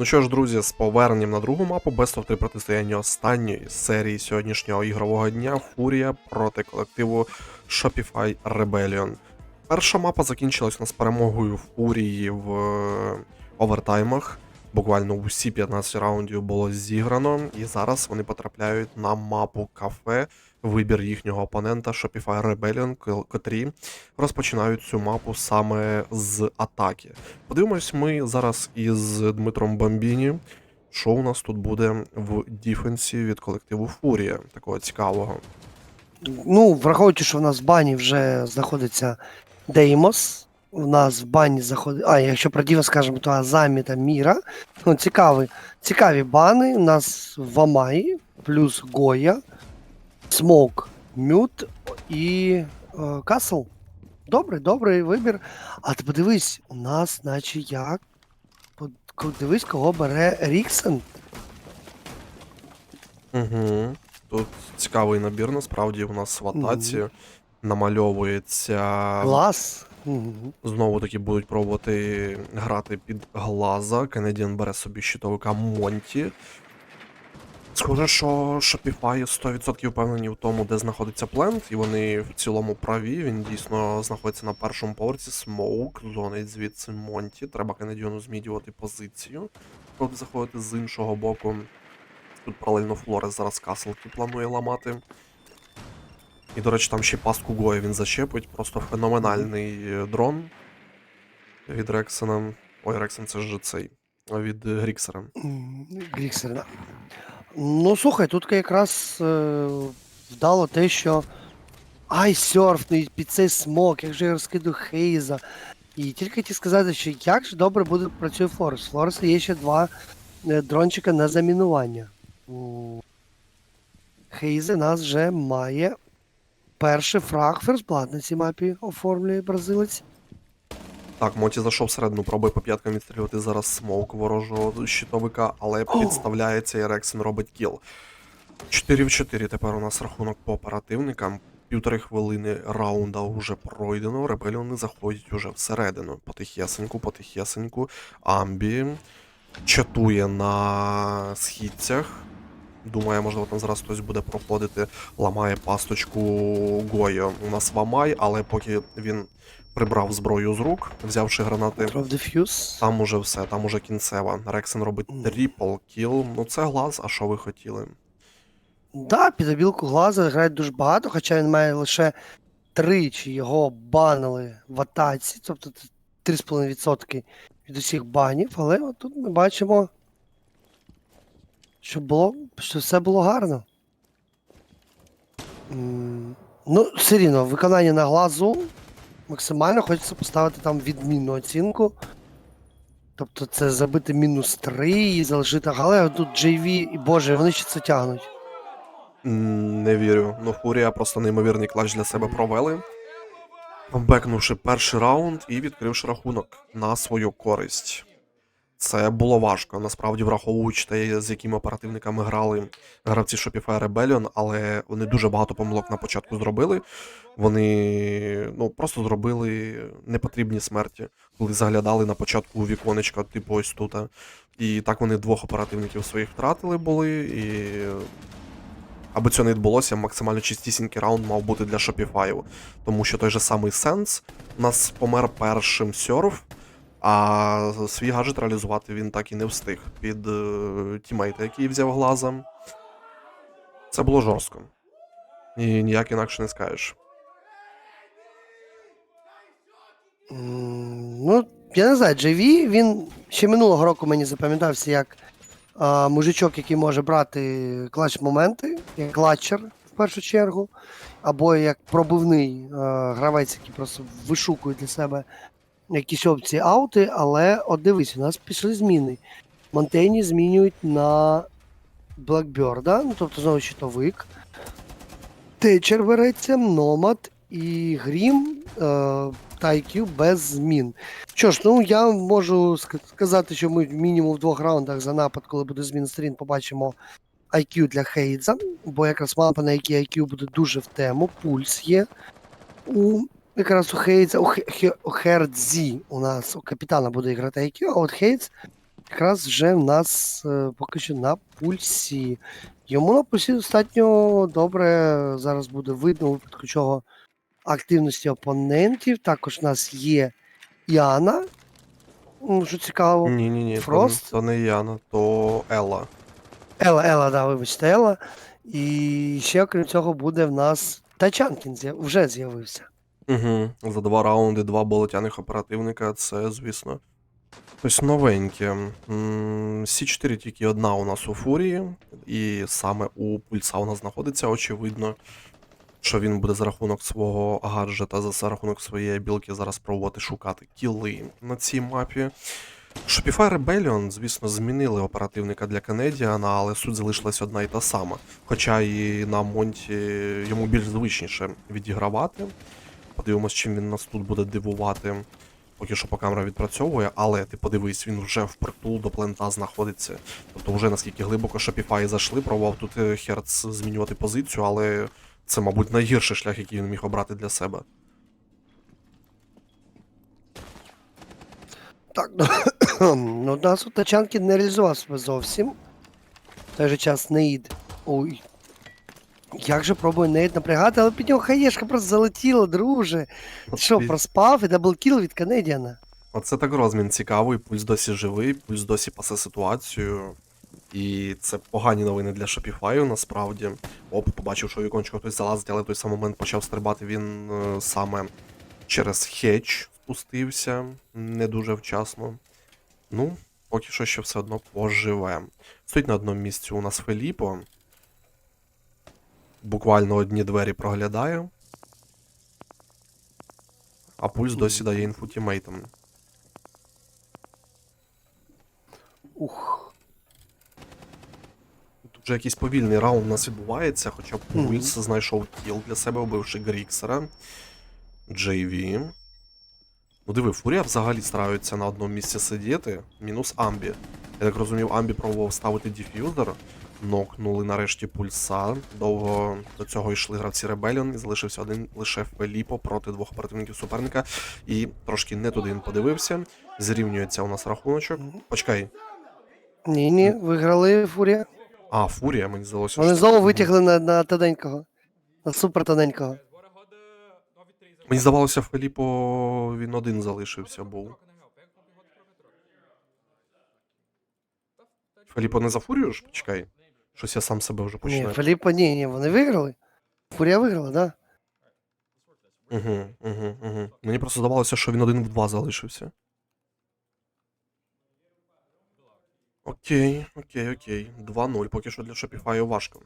Ну що ж, друзі, з поверненням на другу мапу Best of 3 протистояння останньої серії сьогоднішнього ігрового дня Фурія проти колективу Shopify Rebellion. Перша мапа закінчилась у нас перемогою Фурії в е, овертаймах. Буквально усі 15 раундів було зіграно, і зараз вони потрапляють на мапу кафе. Вибір їхнього опонента Shopify Rebellion, котрі розпочинають цю мапу саме з атаки. Подивимось ми зараз із Дмитром Бомбіні. Що у нас тут буде в діфенсі від колективу Фурія, такого цікавого. Ну, враховуючи, що в нас в бані вже знаходиться Деймос. У нас в бані заходить. А, якщо про Діва скажемо, то Азамі та Міра. Ну, цікаві, цікаві бани. У нас Вамай, плюс Гоя, Смок, Мют і е, Касл. Добрий, добрий вибір. А ти подивись, у нас, наче як. Под- Дивись, кого бере Ріксен. Угу. Тут цікавий набір, насправді у нас в атаці намальовується. Глаз. Мгм. Знову таки будуть пробувати грати під глаза. Кенедіан бере собі щитовика Монті. Схоже, що Shopify 100% впевнені в тому, де знаходиться плент, і вони в цілому праві. Він дійсно знаходиться на першому поверсі. Смоук, зонить звідси Монті. Треба Кенедіону змінювати позицію, коли заходити з іншого боку. Тут паралельно Флорес зараз каслки планує ламати. І, до речі, там ще й пастку Гоя він зачепить. Просто феноменальний е, дрон від Рексена. Ой, Рексен це ж цей. Від Гріксера. М, Гріксер, да. Ну, слухай, тут якраз е, вдало те, що ай, серфний під цей смок, як же я розкиду Хейза. І тільки хотів сказати, що як ж добре буде працює Флорес. Флореса є ще два е, дрончика на замінування. У нас вже має перший фраг ферстблад на цій мапі оформлює бразилець. Так, Моті зайшов всередину, пробує по п'яткам відстрілювати зараз смоук ворожого щитовика, але підставляється і Рексен робить кіл. 4 в 4 тепер у нас рахунок по оперативникам. Півтори хвилини раунда вже пройдено. Ребеліони заходять уже всередину. Потихесеньку, потихесеньку. Амбі чатує на східцях. Думає, можливо, там зараз хтось буде проходити, ламає пасточку Гойо. У нас Вамай, але поки він прибрав зброю з рук, взявши гранати. Там уже все, там уже кінцева. Рексен робить трипл кіл. Ну це глаз, а що ви хотіли? Да, під обілку глаза грають дуже багато, хоча він має лише тричі його банили в атаці, тобто 3,5% від усіх банів, але от тут ми бачимо, що було, що все було гарно. Ну, все рівно, виконання на глазу максимально хочеться поставити там відмінну оцінку. Тобто це забити мінус 3 і залишити але тут JV, і боже, вони ще це тягнуть. Не вірю. Ну, Фурія просто неймовірний клач для себе провели. Бекнувши перший раунд і відкривши рахунок на свою користь. Це було важко, насправді враховуючи те, з якими оперативниками грали гравці Shopify Rebellion, але вони дуже багато помилок на початку зробили. Вони ну, просто зробили непотрібні смерті, коли заглядали на початку у віконечко, типу ось тут. І так вони двох оперативників своїх втратили були, і Аби цього не відбулося, максимально чистісінький раунд мав бути для Shopify. Тому що той же самий Сенс у нас помер першим серф, а свій гаджет реалізувати він так і не встиг під е, тімейта, який взяв глазом. Це було жорстко. І ніяк інакше не скажеш. Ну, я не знаю, JV, він ще минулого року мені запам'ятався як а, мужичок, який може брати клач-моменти, як клатчер в першу чергу, або як пробивний а, гравець, який просто вишукує для себе якісь опції аути, але от дивись, у нас пішли зміни. Монтейні змінюють на Blackbird, ну тобто знову щитовик. Течер береться, Номад і Грім е, та IQ без змін. Що ж, ну я можу сказати, що ми мінімум в двох раундах за напад, коли буде змін сторін, побачимо IQ для Хейдза, бо якраз мапа, на якій IQ буде дуже в тему, пульс є. У якраз у Хейдза, у, Хе- у Хердзі у нас у капітана буде грати IQ, а от Хейдз якраз вже в нас е, поки що на пульсі. Йому на пульсі достатньо добре зараз буде видно у випадку чого активності опонентів. Також у нас є Яна. Ну, що цікаво. Ні, ні, ні. Фрост? то не Яна, то Елла. Ела, Ела, да, вибачте, Ела. І ще, окрім цього, буде в нас Тачанкін вже з'явився. Угу. За два раунди, два болотяних оперативника, це, звісно. Ось новеньке. Сі4 тільки одна у нас у фурії, і саме у пульса у нас знаходиться, очевидно, що він буде за рахунок свого гаджета, за рахунок своєї білки зараз пробувати шукати кіли на цій мапі. Shopify Rebellion, звісно, змінили оперативника для Canadian, але суть залишилась одна і та сама. Хоча і на Монті йому більш звичніше відігравати. Подивимось, чим він нас тут буде дивувати. Поки що по камера відпрацьовує, але ти подивись, він вже впритул до плента знаходиться. Тобто, вже наскільки глибоко Shopify зайшли, пробував тут Херц змінювати позицію, але це, мабуть, найгірший шлях, який він міг обрати для себе. Так, ну, у нас тут Тачанкін не реалізував себе зовсім. В той же час Неїд. Ой. Як же пробує Неїд напрягати, але під нього хаєшка просто залетіла, друже. Ти що, проспав і даблкіл від Канедіана? Оце так розмін цікавий, пульс досі живий, пульс досі пасе ситуацію. І це погані новини для Shopify, насправді. Оп, побачив, що у віконечко хтось залазить, але в той самий момент почав стрибати він е, саме через хедж спустився не дуже вчасно. Ну, поки що ще все одно поживе. Стоїть на одному місці у нас Феліпо. Буквально одні двері проглядає. А пульс досі дає інфу тімейтам. Ух. Тут вже якийсь повільний раунд у нас відбувається, хоча. Пульс знайшов кіл для себе, вбивши Гріксера. JV. Ну диви, Фурія взагалі стараються на одному місці сидіти. Мінус Амбі. Я так розумів, Амбі пробував ставити деф'юзер. Нокнули нарешті пульса. Довго до цього йшли гравці Ребеліон, і залишився один лише Феліпо проти двох оперативників суперника. І трошки не туди він подивився. Зрівнюється у нас рахуночок. Почекай. Ні, ні, виграли Фурія. А, Фурія, мені здалося. Вони що- знову витягли на, на тоненького. На супер тоненького. Мені здавалося, Феліпо він один залишився був. Феліпо не за фурію ж? Почекай. Щось я сам себе вже Ні, починаю. Філіппо, ні, ні, вони виграли. Фурія виграла, так. Да? Угу, угу, угу. Мені просто здавалося, що він один в два залишився. Окей, окей, окей. 2-0. Поки що для Shopify важко.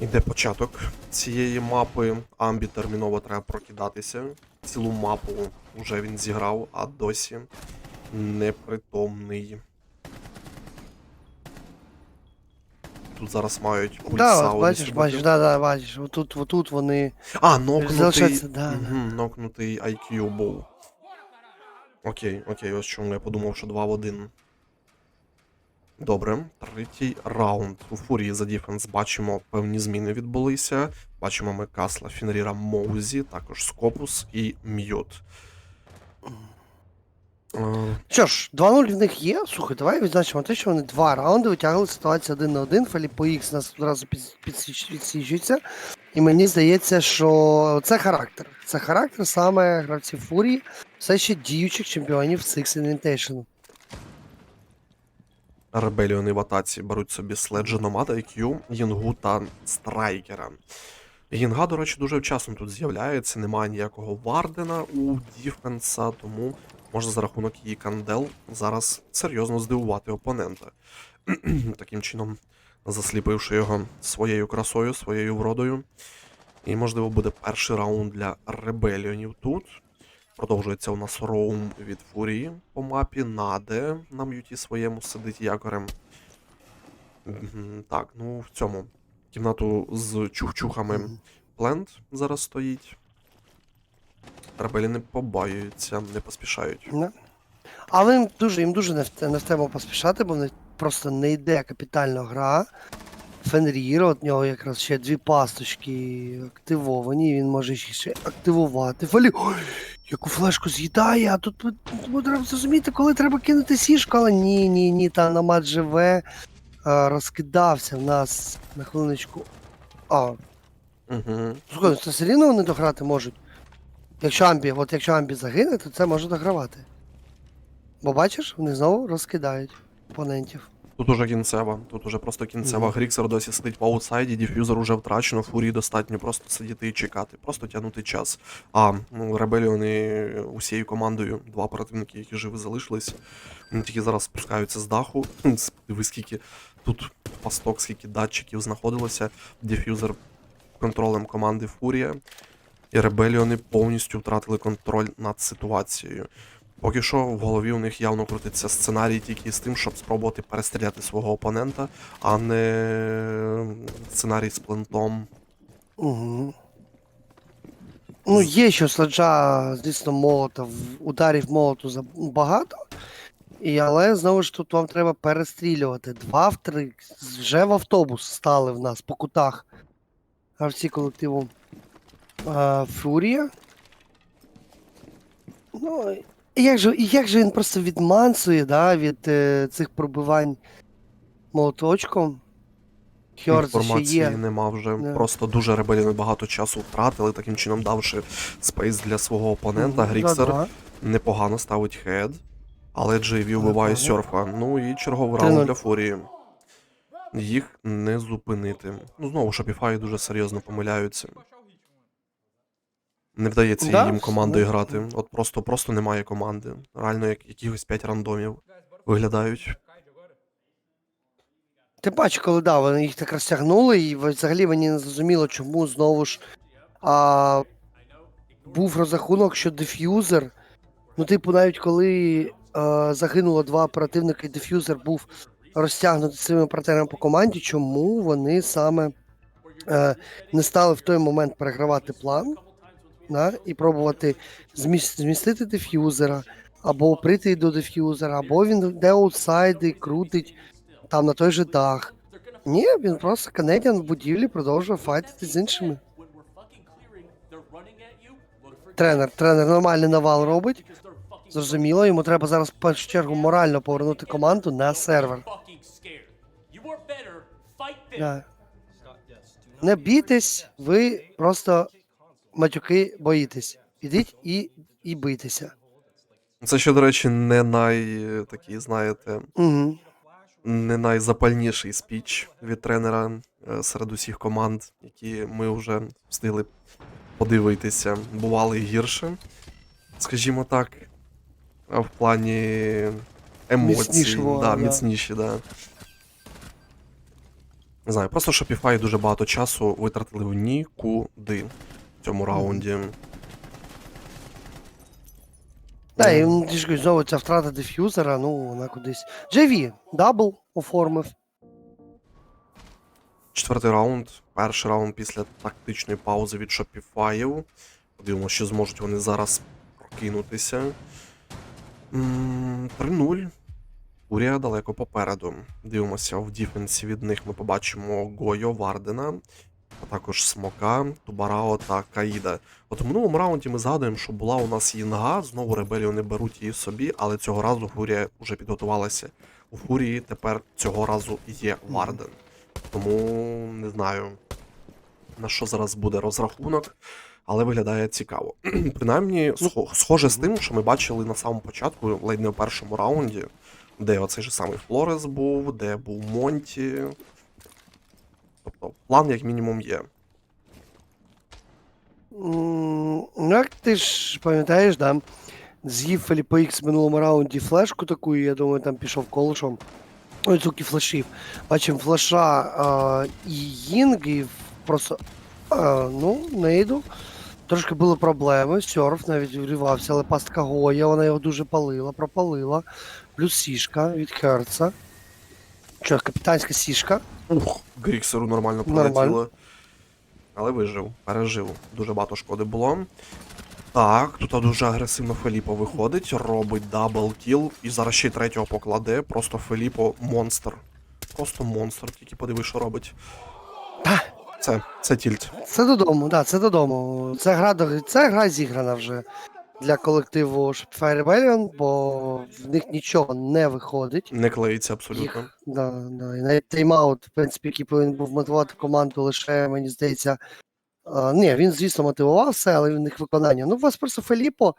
Іде початок цієї мапи. Амбі терміново треба прокидатися. Цілу мапу вже він зіграв, а досі непритомний. Тут зараз мають Да, от бачиш, бачиш, да, да, бачиш. Отут, отут вони. а, нокнутий. Да, да. Угу, нокнутий IQ був. Окей, окей, ось чому я подумав, що 2 в 1. Добре, третій раунд. У фурії за дефенс бачимо певні зміни відбулися. Бачимо ми Касла, Фінріра, Моузі, також Скопус і М'ют. Що ж, 2-0 в них є. Слухай, давай відзначимо те, що вони два раунди витягли ситуацію один на один. Філіппо Ікс нас одразу під- підсіч- підсіджується. І мені здається, що це характер. Це характер саме гравців Фурії, все ще діючих чемпіонів Six Invitation. Ребеліони в атаці беруть собі Следжа, Номада, IQ, Їнгу та Страйкера. Гінга, до речі, дуже вчасно тут з'являється, немає ніякого Вардена у Діфенса, тому можна за рахунок її кандел зараз серйозно здивувати опонента. Таким чином, засліпивши його своєю красою, своєю вродою. І, можливо, буде перший раунд для ребеліонів тут. Продовжується у нас роум від Фурії по мапі. Наде на м'юті своєму сидить якорем. Так, ну в цьому. Кімнату з чух-чухами Плент зараз стоїть. Ребелі не побаюються, не поспішають. Да. Але їм дуже, їм дуже не в, не в тему поспішати, бо них просто не йде капітальна гра. Фенрір, от нього якраз ще дві пасточки активовані, він може їх ще активувати. Фалі... Ой, Яку флешку з'їдає, а тут ну, треба зрозуміти, коли треба кинути сішку, але ні, ні, ні, там намат живе. А, розкидався в нас на хвилиночку. А, Угу. слухай, це все рівно вони дограти можуть. Якщо Амбі, от якщо Амбі загине, то це може догравати. Бо бачиш, вони знову розкидають опонентів. Тут уже кінцева, тут уже просто кінцева. Мгм. Гріксер досі сидить в аутсайді, діф'юзер уже втрачено, фурії достатньо просто сидіти і чекати, просто тягнути час. А ну, Ребеліони усією командою, два противники, які живі залишились. Вони тільки зараз спускаються з даху. Ви скільки тут пасток, скільки датчиків знаходилося. Діф'юзер контролем команди Фурія. І Ребеліони повністю втратили контроль над ситуацією. Поки що в голові у них явно крутиться сценарій тільки з тим, щоб спробувати перестріляти свого опонента, а не сценарій з плентом. Угу. Ну, є що сладжа, звісно, молота, ударів молоту за- багато. І, але знову ж тут вам треба перестрілювати. Два в три. Вже в автобус стали в нас по кутах. Гравці колективу а, Фурія. Ну, і як же, і як же він просто відмансує, да, від е, цих пробивань молоточком. Хьорд ще Інформації є. нема вже. Да. Просто дуже ребеліни багато часу втратили, таким чином давши спейс для свого опонента. Мгм, Гріксер да-да. непогано ставить хед, але JV вбиває серфа. Ну і черговий Три-нуль. раунд для Фурії. Їх не зупинити. Ну знову Shopify дуже серйозно помиляються. Не вдається Да, їм командою грати. От просто, просто немає команди. Реально, як якихось 5 рандомів виглядають. Ти бачиш, коли да, вони їх так розтягнули, і взагалі мені не зрозуміло, чому знову ж а, був розрахунок, що деф'юзер. Ну, типу, навіть коли а, загинуло два оперативника, і деф'юзер був розтягнутий своїми партнерами по команді, чому вони саме е, не стали в той момент перегравати план да, і пробувати змістити деф'юзера, або прийти до деф'юзера, або він йде аутсайди, крутить там на той же дах. Ні, він просто канедян в будівлі продовжує файтити з іншими. Тренер, тренер нормальний навал робить. Зрозуміло, йому треба зараз в першу чергу морально повернути команду на сервер. Да. Не бійтесь, ви просто матюки боїтесь. Ідіть і, і бийтеся. Це ще, до речі, не най такий, знаєте, Угу. не найзапальніший спіч від тренера е, серед усіх команд, які ми вже встигли подивитися. Бували гірше, скажімо так, в плані емоцій, да, да. міцніші, да. Не знаю, просто Shopify дуже багато часу витратили в нікуди цьому раунді. Так, і м, ти ж кажу, знову ця втрата деф'юзера, ну вона кудись. JV, дабл оформив. Четвертий раунд. Перший раунд після тактичної паузи від Shopify. Подивимося, що зможуть вони зараз прокинутися. 3-0. Урія далеко попереду. Дивимося, в діфенсі від них ми побачимо Гойо Вардена, а також Смока, Тубарао та Каїда. От у минулому раунді ми згадуємо, що була у нас Їнга, знову ребелію не беруть її собі, але цього разу Фурія вже підготувалася. У Фурії тепер цього разу є Варден. Тому не знаю, на що зараз буде розрахунок, але виглядає цікаво. Принаймні, схоже з тим, що ми бачили на самому початку, ледь не в першому раунді, де оцей же самий Флорес був, де був Монті. Тобто, план, як мінімум, є. Ну, як ти ж пам'ятаєш, да? З'їв Феліпо Ікс в минулому раунді флешку таку, і я думаю, там пішов колышом. Ой, тільки флешів. Бачимо флеша а, і Йінг, і просто а, ну, нейду. Трошки були проблеми. Сьорф навіть врівався, але пастка Гоя, вона його дуже палила, пропалила. Плюс сішка від Херца. Що, капітанська сішка. Ух, Гріксеру нормально Нормально. Але вижив, пережив. Дуже багато шкоди було. Так, тут дуже агресивно Феліпо виходить, робить дабл кіл, і зараз ще й третього покладе. Просто Феліпо монстр. Просто монстр, тільки подиви, що робить. Та. Це, це тільт. Це додому, да, це додому. Це гра, це гра зіграна вже. Для колективу Shopify Rebellion, бо в них нічого не виходить. Не клеїться абсолютно. Їх, да, да. І навіть тайм-аут, в принципі, який повинен був мотивувати команду, лише, мені здається. А, ні, він, звісно, мотивував все, але в них виконання. Ну, у вас просто Феліпо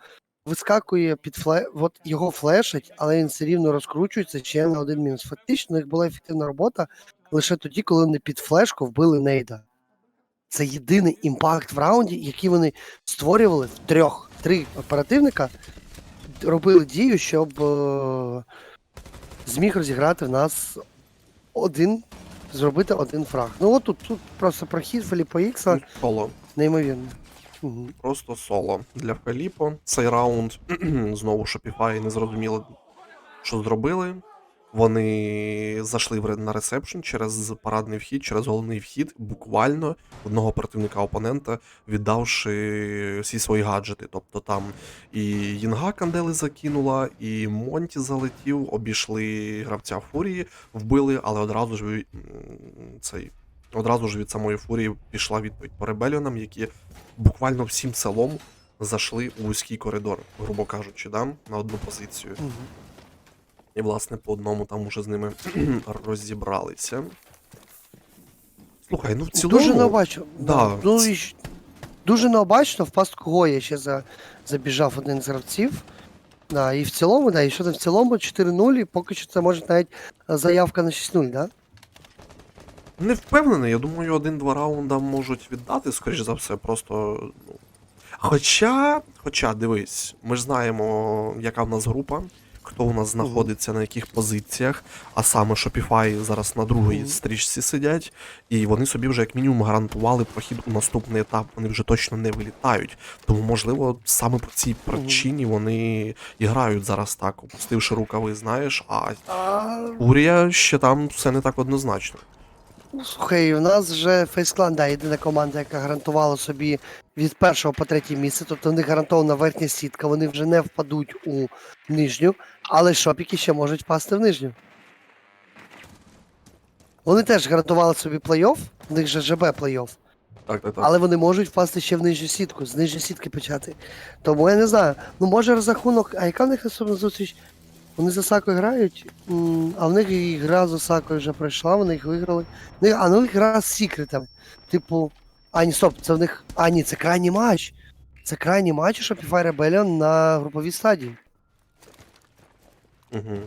вискакує під фле... от його флешить, але він все рівно розкручується ще на один мінус. Фактично, у них була ефективна робота лише тоді, коли вони під флешку вбили Нейда. Це єдиний імпакт в раунді, який вони створювали в трьох. Три оперативника робили дію, щоб е, зміг розіграти в нас один, зробити один фраг. Ну от тут, тут просто прохід Філіпа Ікса Соло. неймовірно. Угу. Просто соло. Для Феліпо цей раунд знову Shopify не зрозуміло, що зробили. Вони зайшли на ресепшн через парадний вхід, через головний вхід, буквально одного противника опонента, віддавши всі свої гаджети. Тобто там і Їнга кандели закинула, і Монті залетів, обійшли гравця Фурії, вбили, але одразу ж цей. Одразу ж від самої фурії пішла відповідь по ребеліонам, які буквально всім селом зайшли у вузький коридор, грубо кажучи, да, на одну позицію. І, власне, по одному там уже з ними розібралися. Слухай, ну в цілому. Дуже необачно. да, Ну, щ- дуже необачно в пастку Гоя ще за, забіжав один з гравців. Да, і в цілому, да, і що там в цілому 4-0, і поки що це може навіть е, заявка на 6-0, да? Не впевнений, я думаю, один-два раунда можуть віддати, скоріш за все, просто. Ну. Хоча, хоча, дивись, ми ж знаємо, яка в нас група, хто у нас знаходиться на яких позиціях, а саме Shopify зараз на другій стрічці сидять, і вони собі вже як мінімум гарантували прохід у наступний етап, вони вже точно не вилітають. Тому, можливо, саме по цій причині вони і грають зараз так, опустивши рукави, знаєш, а А, Урія ще там все не так однозначно. Слухай, у нас вже Фейсклан, да, єдина команда, яка гарантувала собі від першого по третє місце, тобто в них гарантована верхня сітка, вони вже не впадуть у нижню, але шопіки ще можуть впасти в нижню. Вони теж гарантували собі плей-офф, в них же ЖБ плей-офф. Так, так, так. Але вони можуть впасти ще в нижню сітку, з нижньої сітки почати. Тому я не знаю. Ну може розрахунок, а яка в них наступна зустріч? Вони з Осакою грають, а в них і гра з Осакою вже пройшла, вони їх виграли. А ну їх гра з секретами. Типу. А ні, стоп, це в них. А ні, це крайній матч. Це крайній матч у Shopify Rebellion на груповій стадії. Угу.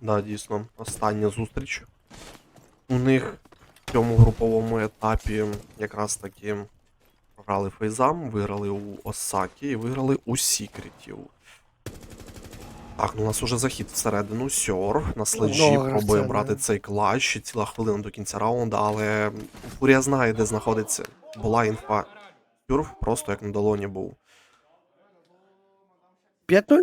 Да, дійсно, остання зустріч. У них в цьому груповому етапі якраз таки програли Фейзам, виграли у Осакі і виграли у Сікретів. Так, ну у нас уже захід всередину, сьор. На следжі Одного пробує брати цей клач, ще ціла хвилина до кінця раунду, але Фурія знає, де знаходиться. Була інфа. Сюрф просто як на долоні був. 5-0?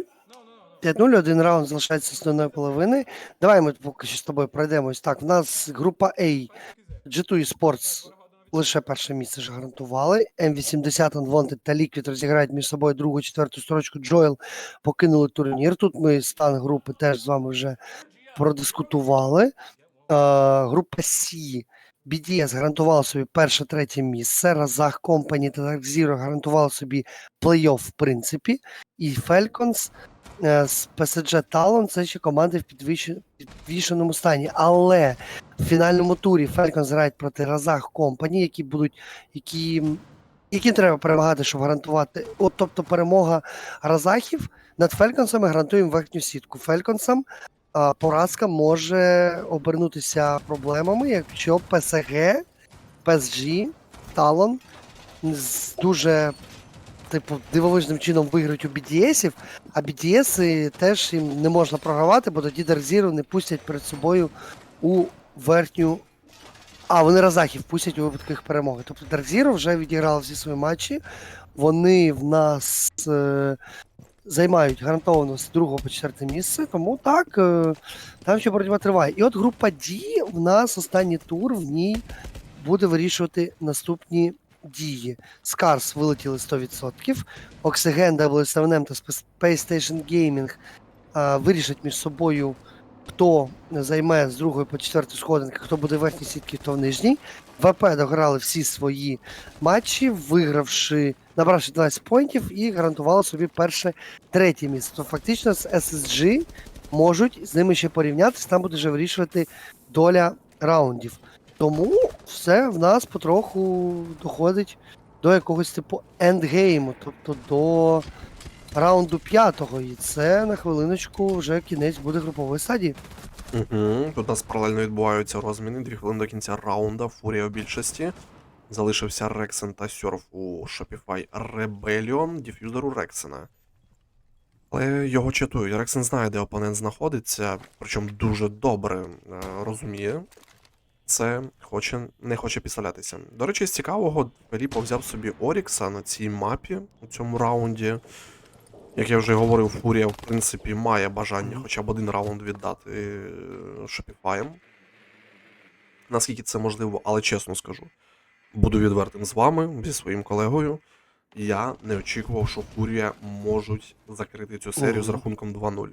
5-0, один раунд залишається з одної половини. Давай ми поки що з тобою пройдемось. Так, в нас група A, G2 Esports лише перше місце ж гарантували. М80 Unwanted та Liquid розіграють між собою другу, четверту строчку. Джоел покинули турнір. Тут ми стан групи теж з вами вже продискутували. Е, група C. BDS гарантувала собі перше, третє місце. Разах Company та Dark Zero гарантували собі плей-офф в принципі. І Falcons е, з PSG Talon це ще команди в підвищ- підвішеному стані. Але в фінальному турі Falcons грають проти Разах Company, які будуть, які, які треба перемагати, щоб гарантувати. От, тобто перемога Разахів над Фельконсами гарантує верхню сітку. Фельконсам а, поразка може обернутися проблемами, якщо ПСГ, PSG, Талон з дуже типу, дивовижним чином виграють у BDS-ів, а BDS теж їм не можна програвати, бо тоді Даркзіру не пустять перед собою у верхню. А, вони Разахів пустять у випадку їх перемоги. Тобто Даркзіру вже відіграли всі свої матчі. Вони в нас е, займають гарантовано з другого по четверте місце, тому так, е, там ще боротьба триває. І от група D в нас останній тур, в ній буде вирішувати наступні дії. Скарс вилетіли 100%. Oxygen, WSMM та Space Station Gaming а, вирішать між собою хто займе з другої по четверту сходинки, хто буде в верхній сітці, хто в нижній. ВП дограли всі свої матчі, вигравши, набравши 12 поінтів і гарантували собі перше третє місце. То фактично з SSG можуть з ними ще порівнятися, там буде вже вирішувати доля раундів. Тому все в нас потроху доходить до якогось типу ендгейму, тобто до раунду п'ятого. І це на хвилиночку вже кінець буде групової стадії. Угу. Тут у нас паралельно відбуваються розміни. Дві хвилини до кінця раунда. Фурія у більшості. Залишився Рексен та Сьорф у Shopify Rebellion, діф'юзер у Рексена. Але його читують. Рексен знає, де опонент знаходиться, причому дуже добре е, розуміє. Це хоче, не хоче підставлятися. До речі, з цікавого, Феліпо взяв собі Орікса на цій мапі у цьому раунді. Як я вже говорив, Фурія, в принципі, має бажання хоча б один раунд віддати е, Наскільки це можливо, але чесно скажу. Буду відвертим з вами, зі своїм колегою. Я не очікував, що Фурія можуть закрити цю серію з рахунком 2-0.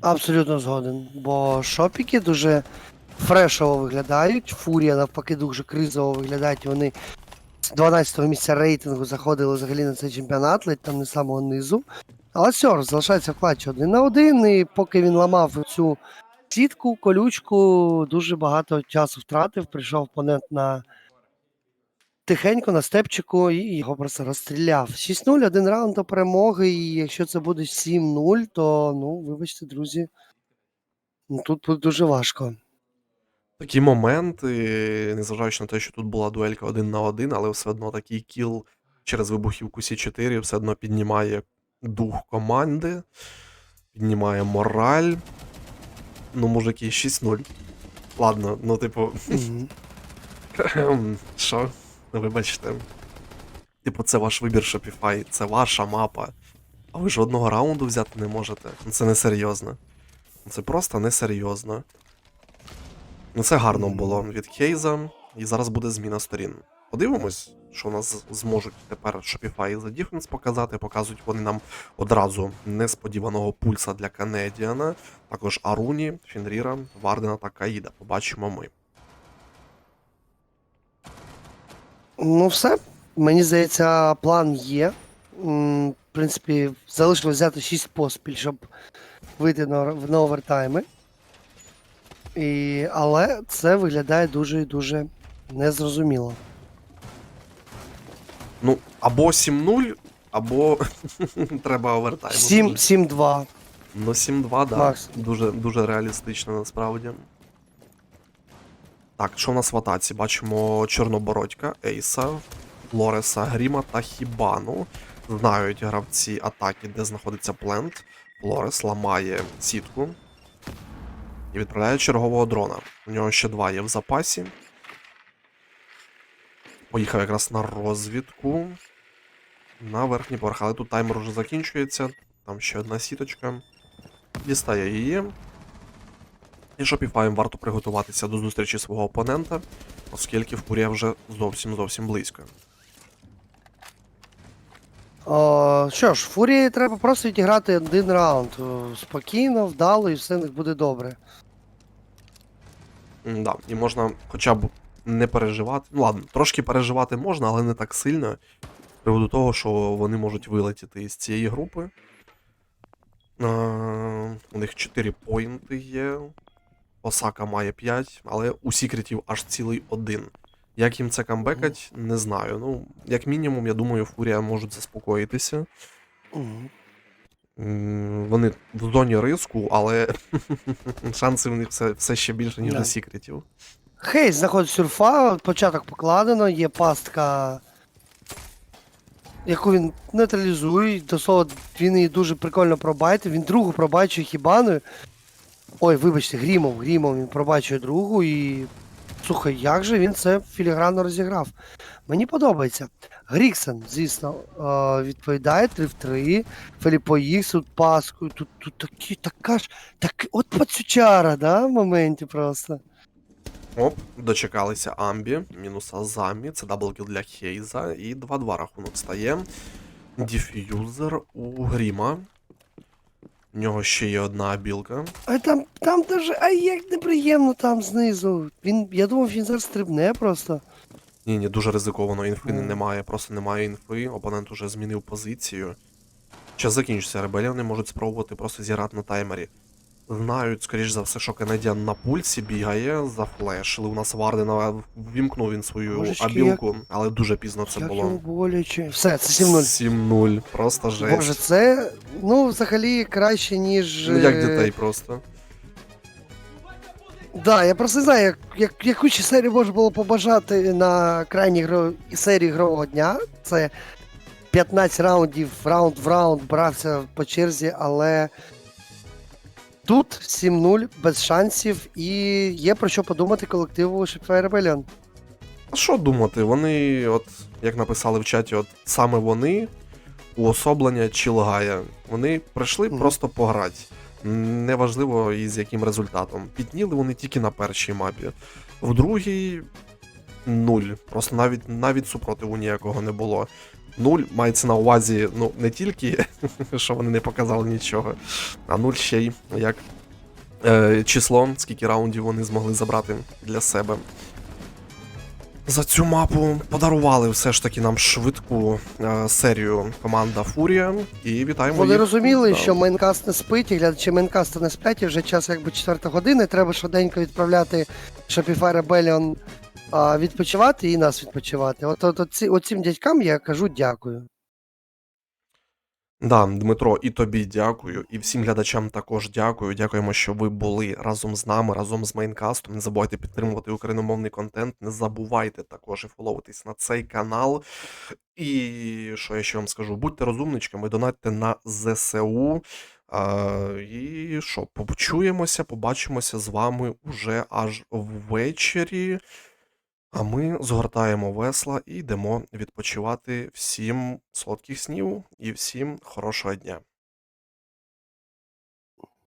Абсолютно згоден. Бо шопіки дуже фрешово виглядають. Фурія навпаки дуже кризово виглядають. Вони з 12-го місця рейтингу заходили взагалі на цей чемпіонат, ледь там не самого низу. Але Сьор залишається в клатчі один на один, і поки він ламав цю сітку, колючку, дуже багато часу втратив. Прийшов опонент на тихенько на степчику і його просто розстріляв. 6-0, один раунд до перемоги, і якщо це буде 7-0, то ну, вибачте, друзі, ну, тут буде дуже важко. Такі моменти, незважаючи на те, що тут була дуелька один на один, але все одно такий кіл через вибухівку Сі4 все одно піднімає дух команди, піднімає мораль. Ну, мужики, 6-0. Ладно, ну, типу. Що? Ну, Вибачте. Типу, це ваш вибір Shopify, це ваша мапа. А ви жодного раунду взяти не можете. Ну, Це несерйозно. Це просто несерйозно. Ну, це гарно було від Кейза, і зараз буде зміна сторін. Подивимось, що у нас зможуть тепер Shopify за Difference показати. Показують вони нам одразу несподіваного пульса для Канедіана, також Аруні, Фінріра, Вардена та Каїда. Побачимо ми. Ну, все. Мені здається, план є. В принципі, залишилось взяти 6 поспіль, щоб вийти на, на овертайми. І, але це виглядає дуже і дуже незрозуміло. Ну, або 7-0, або треба овертайм. 7 7-2. Ну, 7-2, да. Дуже, дуже реалістично насправді. Так, що в нас в атаці? Бачимо Чорнобородька, Ейса, Флореса, Гріма та Хібану. Знають гравці атаки, де знаходиться плент. Флорес ламає сітку. І відправляє чергового дрона. У нього ще два є в запасі. Поїхав якраз на розвідку. На верхній поверх, але тут таймер вже закінчується. Там ще одна сіточка. Дістає її. І Shopify варто приготуватися до зустрічі свого опонента, оскільки Фурія вже зовсім зовсім близько. О, що ж, Фурії треба просто відіграти один раунд. Спокійно, вдало, і все буде добре. М, Да, і можна хоча б не переживати. Ну ладно, трошки переживати можна, але не так сильно. З приводу того, що вони можуть вилетіти із цієї групи. Е, у них 4 поінти є. Осака має 5, але у секретів аж цілий один. Як їм це камбекать, не знаю. Ну, як мінімум, я думаю, Фурія можуть заспокоїтися. Вони в зоні риску, але шанси в них все, все ще більше, ніж Да. у секретів. Хейс знаходить сюрфа, початок покладено, є пастка, яку він нейтралізує. До слова, він її дуже прикольно пробайтив. Він другу пробачує хібаною. Ой, вибачте, грімом, грімом він пробачує другу і. Слухай, як же він це філігранно розіграв? Мені подобається. Гріксен, звісно, е, відповідає 3 в 3. Феліпо Ікс тут паскою. Тут, тут такі, така ж. Так, от пацючара, да, в моменті просто. Оп, дочекалися Амбі, мінус Азамі, це даблкіл для Хейза, і 2-2 рахунок стає. Діф'юзер у Гріма. У нього ще є одна білка. А там, там даже, а як неприємно там знизу. Він, я думав, він зараз стрибне просто. Ні, ні, дуже ризиковано, інфи Мгм. немає, просто немає інфи, опонент уже змінив позицію. Час закінчиться, ребелі вони можуть спробувати просто зіграти на таймері. Знають, скоріш за все, що Канадіан на пульсі бігає, зафлешили. У нас Вардена ввімкнув він свою Божечки, абілку, але дуже пізно це як було. боляче. Все, це 7-0. 7-0, просто жесть. Боже, це, ну, взагалі краще, ніж. Ну, як е, дітей просто. Да, я просто не знаю, як, як, яку ще серію можна було побажати на крайній гро... серії ігрового дня. Це 15 раундів, раунд в раунд брався по черзі, але тут 7-0 без шансів, і є про що подумати колективу Shipfire Rebellion. А що думати? Вони, от, як написали в чаті, от саме вони уособлення Чілгая. Вони прийшли Мгм. просто пограти. Неважливо із яким результатом. Підніли вони тільки на першій мапі. В другій нуль. Просто навіть навіть супротиву ніякого не було. Нуль мається на увазі, ну, не тільки, що вони не показали нічого, а нуль ще й як е, число, скільки раундів вони змогли забрати для себе. За цю мапу подарували все ж таки нам швидку е, серію команда Фурія. І вітаємо Вони їх. розуміли, що мейнкаст не спить, і глядачі Майнкаста не сплять, і вже час якби 4 години. Треба швиденько відправляти Shopify Rebellion а, відпочивати і нас відпочивати. От, от, от, ці, от цим дядькам я кажу дякую. Да, Дмитро, і тобі дякую, і всім глядачам також дякую. Дякуємо, що ви були разом з нами, разом з мейнкастом. Не забувайте підтримувати україномовний контент. Не забувайте також і фоловитись на цей канал. І що я ще вам скажу? Будьте розумничками, донатьте на ЗСУ. А, і що, почуємося, побачимося з вами уже аж ввечері. А ми згортаємо весла і йдемо відпочивати. Всім солодких снів і всім хорошого дня.